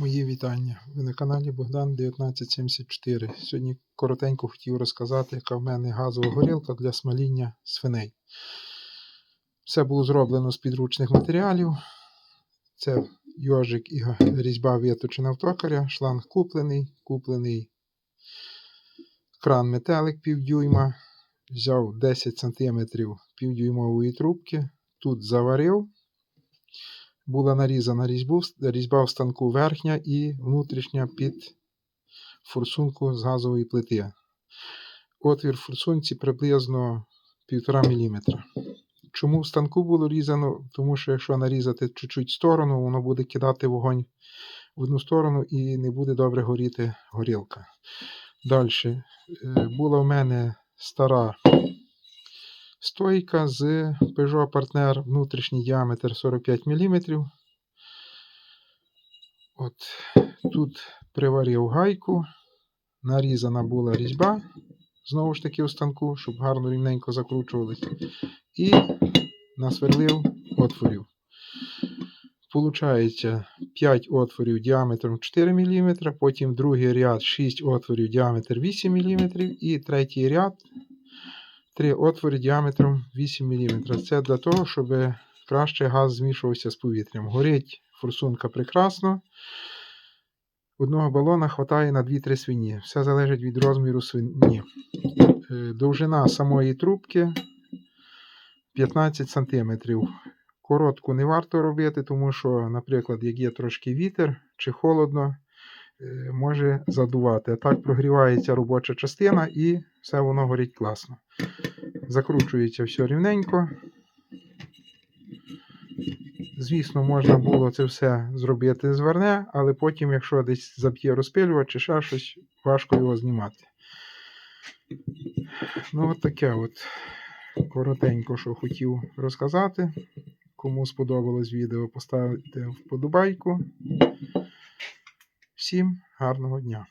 Мої вітання. Ви на каналі Богдан 1974. Сьогодні коротенько хотів розказати, яка в мене газова горілка для смаління свиней. Все було зроблено з підручних матеріалів. Це йожик і різьба виточена в токаря, шланг куплений, куплений кран метелик півдюйма. Взяв 10 см півдюймової трубки. Тут заварив була нарізана різьбу, різьба в станку верхня і внутрішня під форсунку з газової плити. Отвір форсунці приблизно 1,5 мм. Чому в станку було різано? Тому що якщо нарізати чуть-чуть сторону, воно буде кидати вогонь в одну сторону і не буде добре горіти горілка. Далі була в мене стара стойка з Peugeot Partner, внутрішній діаметр 45 мм. От Тут приварив гайку, нарізана була різьба, знову ж таки у станку, щоб гарно рівненько закручувалось. І насверлив отворів. Получається 5 отворів діаметром 4 мм, потім другий ряд 6 отворів діаметр 8 мм і третій ряд три отвори діаметром 8 мм. Це для того, щоб краще газ змішувався з повітрям. Горить форсунка прекрасно. Одного балона вистачає на 2-3 свині. Все залежить від розміру свині. Е, довжина самої трубки 15 см. Коротку не варто робити, тому що, наприклад, як є трошки вітер чи холодно, може задувати. А так прогрівається робоча частина і все воно горить класно. Закручується все рівненько. Звісно, можна було це все зробити зверне, але потім, якщо десь заб'є розпилювач чи ще щось, важко його знімати. Ну, от таке от коротенько, що хотів розказати. Кому сподобалось відео, поставте вподобайку. Всім гарного дня!